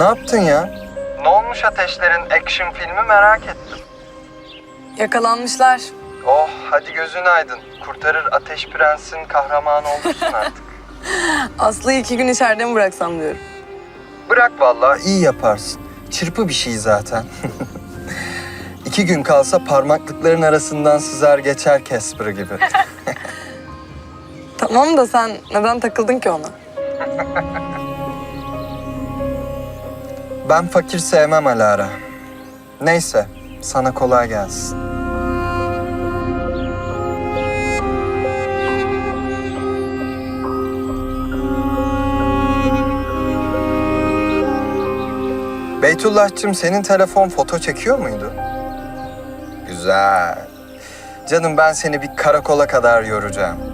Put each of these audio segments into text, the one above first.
Ne yaptın ya? Ne olmuş Ateşler'in action filmi merak ettim. Yakalanmışlar. Oh hadi gözün aydın. Kurtarır Ateş Prens'in kahramanı olursun artık. Aslı'yı iki gün içeride mi bıraksam diyorum. Bırak vallahi iyi yaparsın. Çırpı bir şey zaten. İki gün kalsa parmaklıkların arasından sızar geçer Casper gibi. Tamam da sen neden takıldın ki ona? Ben fakir sevmem Alara. Neyse, sana kolay gelsin. Beytullah'cığım senin telefon foto çekiyor muydu? Güzel. Canım ben seni bir karakola kadar yoracağım.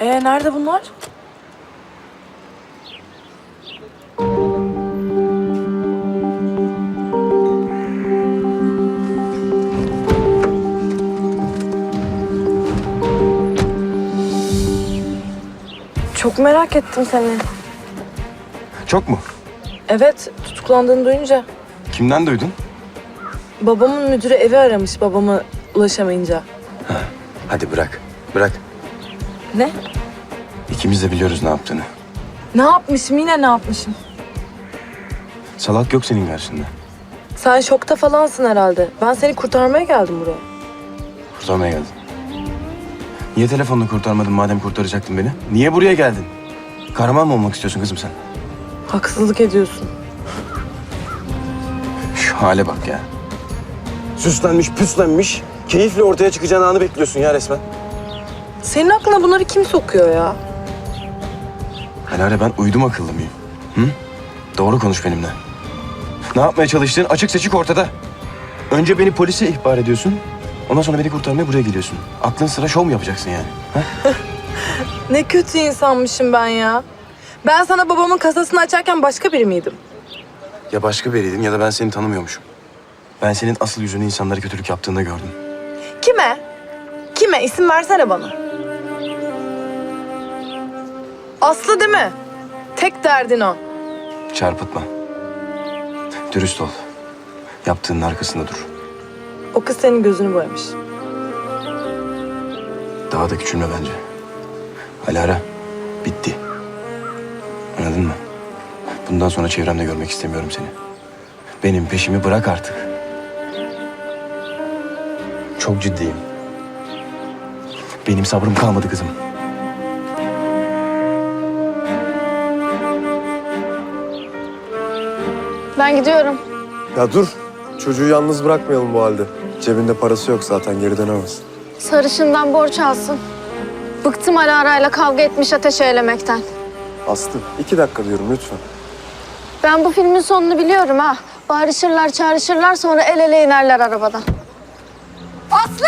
Ee nerede bunlar? Çok merak ettim seni. Çok mu? Evet, tutuklandığını duyunca. Kimden duydun? Babamın müdürü evi aramış babamı ulaşamayınca. Hadi bırak. Bırak. Ne? İkimiz de biliyoruz ne yaptığını. Ne yapmışım yine ne yapmışım? Salak yok senin karşında. Sen şokta falansın herhalde. Ben seni kurtarmaya geldim buraya. Kurtarmaya geldin. Niye telefonla kurtarmadın madem kurtaracaktın beni? Niye buraya geldin? Kahraman mı olmak istiyorsun kızım sen? Haksızlık ediyorsun. Şu hale bak ya. Süslenmiş, püslenmiş. Keyifle ortaya çıkacağın anı bekliyorsun ya resmen. Senin aklına bunları kim sokuyor ya? Helale ben uydum akıllı mıyım? Hı? Doğru konuş benimle. Ne yapmaya çalıştığın açık seçik ortada. Önce beni polise ihbar ediyorsun. Ondan sonra beni kurtarmaya buraya geliyorsun. Aklın sıra şov mu yapacaksın yani? Ha? Ne kötü insanmışım ben ya. Ben sana babamın kasasını açarken başka biri miydim? Ya başka biriydin ya da ben seni tanımıyormuşum. Ben senin asıl yüzünü insanlara kötülük yaptığında gördüm. Kime? Kime? İsim versene bana. Aslı değil mi? Tek derdin o. Çarpıtma. Dürüst ol. Yaptığının arkasında dur. O kız senin gözünü boyamış. Daha da küçülme bence. Alara, bitti. Anladın mı? Bundan sonra çevremde görmek istemiyorum seni. Benim peşimi bırak artık. Çok ciddiyim. Benim sabrım kalmadı kızım. Ben gidiyorum. Ya dur. Çocuğu yalnız bırakmayalım bu halde. Cebinde parası yok zaten geri dönemez. Sarışından borç alsın. Bıktım ara arayla kavga etmiş ateş eylemekten. Aslı iki dakika diyorum lütfen. Ben bu filmin sonunu biliyorum ha. Bağırışırlar, çağrışırlar sonra el ele inerler arabadan. Aslı!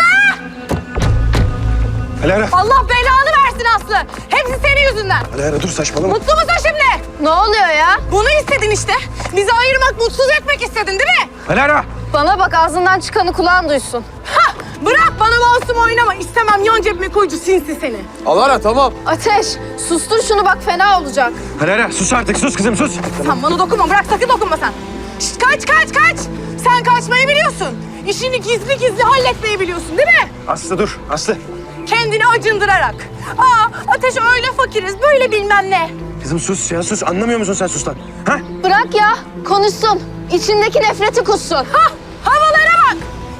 Alara! Allah belanı versin Aslı. Hepsi senin yüzünden. Alara dur saçmalama. Mutlu musun şimdi? Ne oluyor ya? Bunu istedin işte. Bizi ayırmak, mutsuz etmek istedin değil mi? Alara! Bana bak ağzından çıkanı kulağın duysun. Ha! Bırak bana masum oynama. İstemem yan cebime koyucu sinsi seni. Alara tamam. Ateş, sustur şunu bak fena olacak. Alara sus artık sus kızım sus. Sen bana dokunma. Bırak sakın dokunma sen. Şişt, kaç kaç kaç. Sen kaçmayı biliyorsun. İşini gizli gizli halletmeyi biliyorsun değil mi? Aslı dur Aslı. Kendini acındırarak. Aa ateş öyle fakiriz böyle bilmem ne. Kızım sus ya sus anlamıyor musun sen sus lan? Ha? Bırak ya, konuşsun. İçindeki nefreti kussun. Ha havalara bak.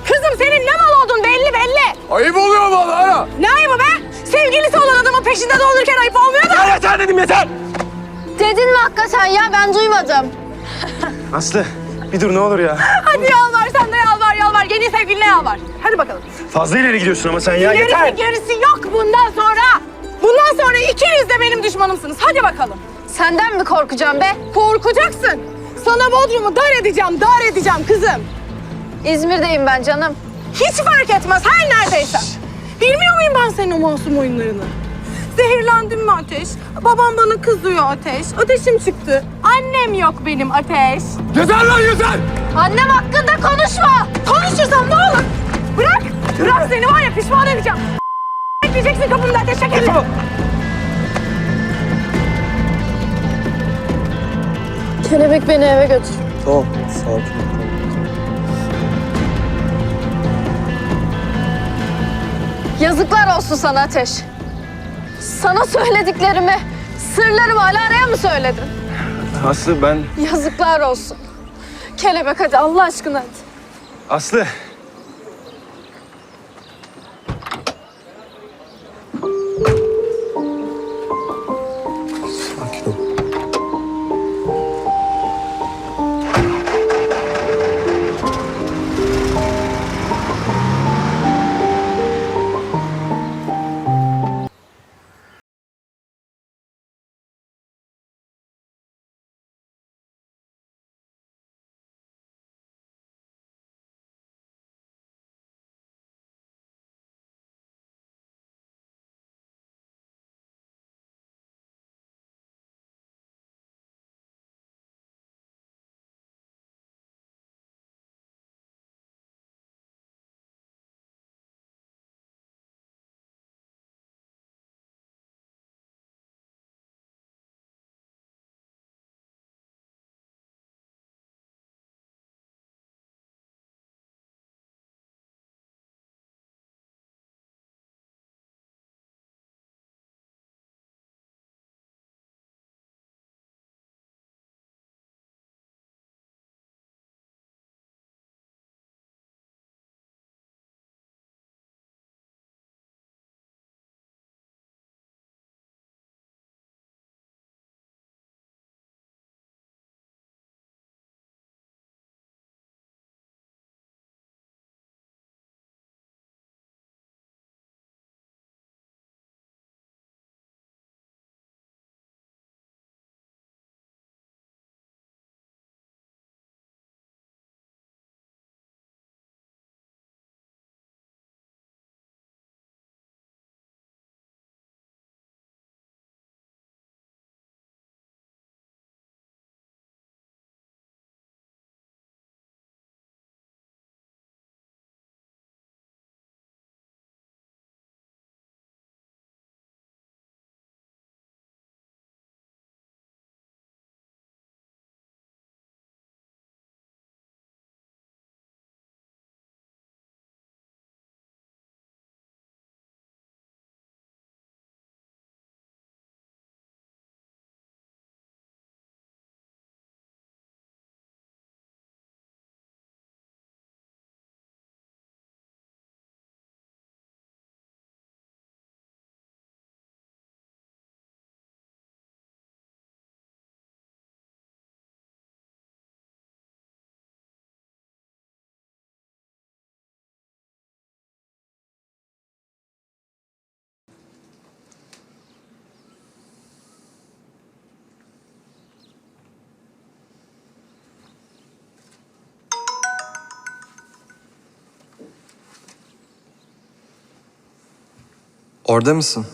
Kızım senin ne mal olduğun belli belli. Ayıp oluyor bana Alara. Ne ayıbı be? Sevgilisi olan adamın peşinde dolanırken ayıp olmuyor da. Ya yeter dedim yeter. Dedin mi hakikaten ya? Ben duymadım. Aslı bir dur ne olur ya. Hadi yalvar sen de yalvar yalvar. Yeni sevgiline yalvar. Hadi bakalım. Fazla ileri gidiyorsun ama sen ya Gerisi gerisi yok bundan sonra. Bundan sonra ikiniz de benim düşmanımsınız. Hadi bakalım. Senden mi korkacağım be? Korkacaksın. Sana Bodrum'u dar edeceğim, dar edeceğim kızım. İzmir'deyim ben canım. Hiç fark etmez her neredeyse. Bilmiyor muyum ben senin o masum oyunlarını? Zehirlendim mi Ateş? Babam bana kızıyor Ateş. Ateşim çıktı. Annem yok benim Ateş. Yeter lan yeter! Annem hakkında konuşma. Konuşursam ne olur? Bırak. Bırak seni var ya pişman edeceğim. Bekleyeceksin kapımda Ateş şekerim. Kelebek beni eve götür. Tamam, sakin ol. Yazıklar olsun sana Ateş. Sana söylediklerimi, sırlarımı Alara'ya mı söyledin? Aslı ben... Yazıklar olsun. Kelebek hadi Allah aşkına hadi. Aslı! Orada mısın?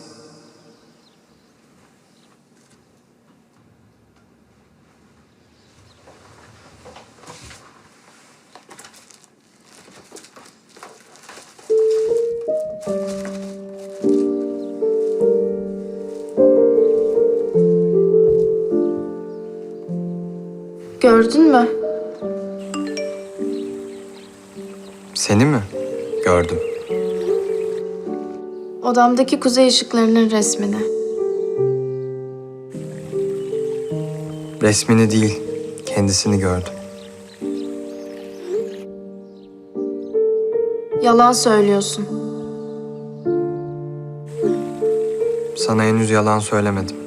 Gördün mü? Seni mi? Gördüm. Odamdaki kuzey ışıklarının resmini. Resmini değil, kendisini gördüm. Yalan söylüyorsun. Sana henüz yalan söylemedim.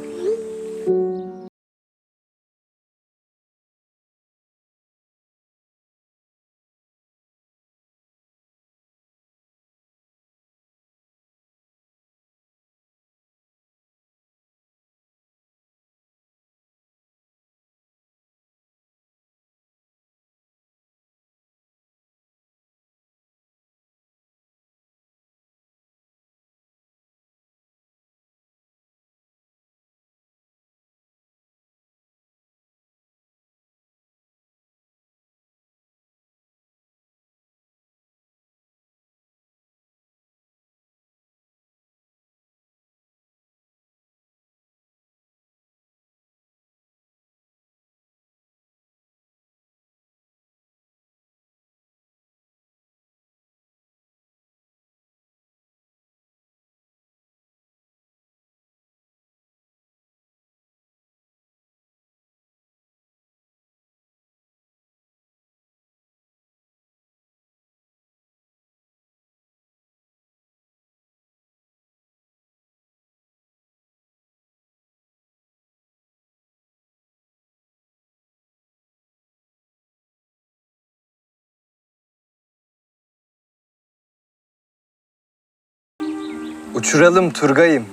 Uçuralım Turgay'ım.